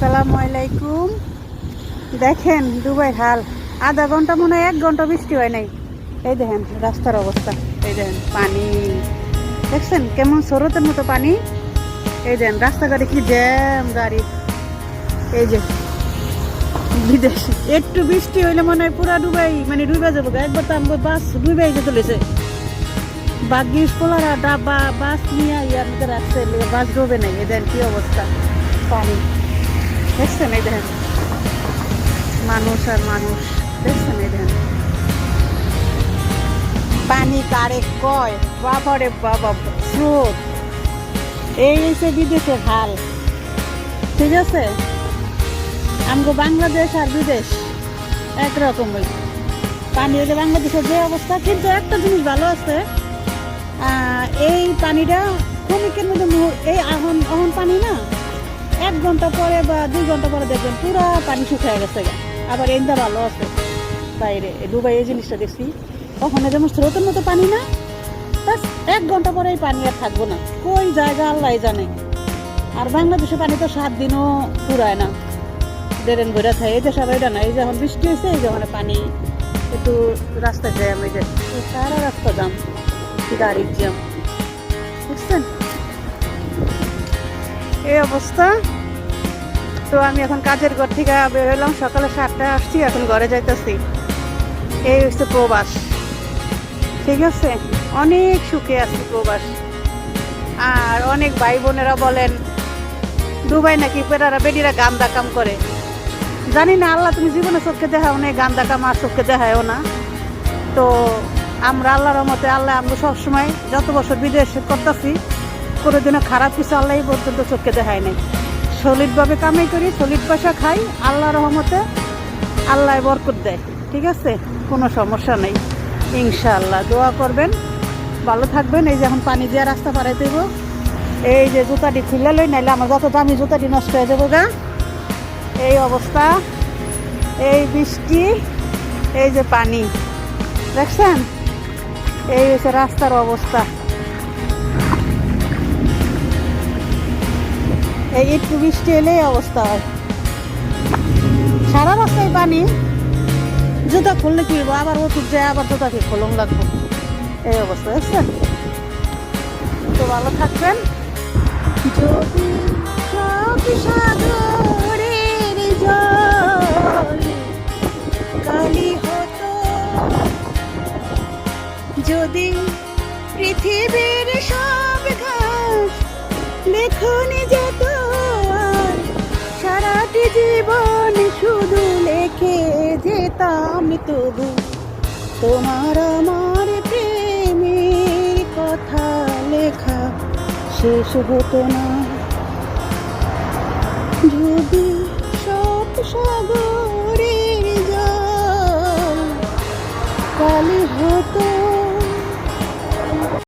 আসসালামু আলাইকুম। দেখেন দুবাই হাল। আধা ঘণ্টা মনে হয় এক ঘণ্টা বৃষ্টি হয় নাই। এই দেখেন রাস্তার অবস্থা। এই দেখেন পানি। দেখছেন কেমন স্রোতের মতো পানি? এই দেখেন রাস্তাঘাটে কি জ্যাম গাড়ি। এই যে বিদেশ। একটু বৃষ্টি হইলে মনে হয় পুরা ডুবাই মানে ডুবে যাব। একবার তো আমার বাস ডুবাই যে চলেছে। বাগিস, পোলারা ডাবা বাস নিয়ে ইয়ার মধ্যে রাখছে, বাস ডুবে নাই। দেখেন কি অবস্থা। পানি। দেখছেন এই দেখেন? মানুষ আর মানুষ, দেখছেন এই দেখেন? পানি কারে কয়? বাবারে বাবা, স্রোত। এই হচ্ছে বিদেশের হাল। ঠিক আছে? আমগো বাংলাদেশ আর বিদেশ একরকমই পানি হলে বাংলাদেশের যে অবস্থা, কিন্তু একটা জিনিস ভালো আছে এই পানিটা কমিকের মধ্যে এই আহন, অহন পানি না এক ঘণ্টা পরে বা দুই ঘণ্টা পরে দেখবেন পুরো পানি শুকিয়ে গেছে। আবার এইটা ভালো আছে। বাইরে দুবাই এই জিনিসটা দেখছি। ওখানে যেমন স্রোতের মতো পানি না? বাস এক ঘণ্টা পরে এই পানি আর থাকব না। কই জায়গা আল্লাহ জানে। আর বাংলাদেশে পানি তো সাত দিনও পুরায় না। দেড়েন ভরে থাকে এই যে আবার এটা না। এই যখন বৃষ্টি হয়েছে এই যখন পানি। একটু রাস্তা জ্যাম এই যে সারা রাস্তা জাম। গাড়ির জ্যাম। বুঝছেন? এই অবস্থা। তো আমি এখন কাজের ঘর থেকে বের হলাম সকালে সাতটায় আসছি, এখন ঘরে যাইতেছি। এই হচ্ছে প্রবাস। ঠিক আছে? অনেক সুখে আছি প্রবাস। আর অনেক ভাই বোনেরা বলেন, দুবাই নাকি পেটারা বেডিরা গান্দা কাম করে। জানি না, আল্লাহ তুমি জীবনে চোখকে দেখাও না গান্দা কাম আর চোখকে দেখায়ও না। তো আমরা আল্লাহর রহমতে, আল্লাহ আমরা সবসময় যত বছর বিদেশ করতেছি, কোনোদিনও খারাপ কিছু আল্লাহ পর্যন্ত চোখকে দেখায় নাই। সলিডভাবে কামাই করি, সলিড পয়সা খাই আল্লাহ রহমতে আল্লাহ বরকত দেয়, ঠিক আছে? কোনো সমস্যা নেই। ইনশাআল্লাহ, দোয়া করবেন। ভালো থাকবেন। এই যে এখন পানি দিয়ে রাস্তা পাড়াই দেব। এই যে জুতাটি খুলে লই, নাইলে আমার যত দামি জুতাটি নষ্ট হয়ে যাব গা। এই অবস্থা। এই বৃষ্টি, এই যে পানি। দেখছেন? এই হচ্ছে রাস্তার অবস্থা। একটু বৃষ্টি এলে অবস্থা হয়। সারা রাস্তায় পানি, জুতা খুললে কি আবার ওষুধ যায়, আবার জুতাকে খোলন লাগবো? এই অবস্থা দেখছেন তো ভালো থাকবেন। যদি পৃথিবীর সব ঘাস লেখনি যেতাম তবু। তোমার আমার প্রেমের কথা লেখা শেষ হতো না। যদি সব সাগর